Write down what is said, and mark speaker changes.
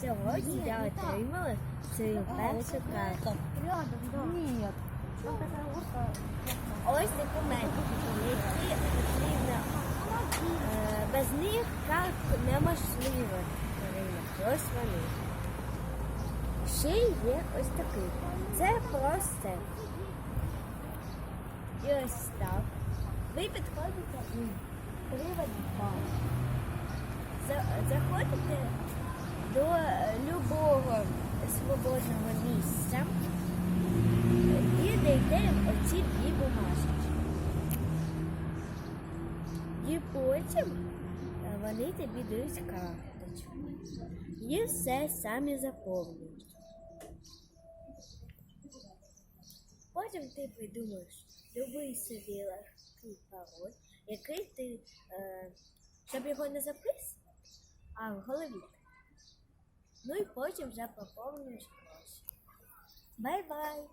Speaker 1: Сьогодні я отримала свою першу карту.
Speaker 2: Ні.
Speaker 1: Ось документи, які потрібно. Е, Без них карту неможливо. Ось вони. Ще є ось такий. Це просто. І ось так. Ви підходите у Приватбанк. За- Заходите до любого свободного місця і даєте оці дві бумажки. І потім вони тобі дають карточку. І все самі заповнюють. Потім ти придумаєш любий собі легкий пароль, який ти, е, щоб його не записувати, а в голові. Ну і потім вже поповнюєш гроші. Бай-бай!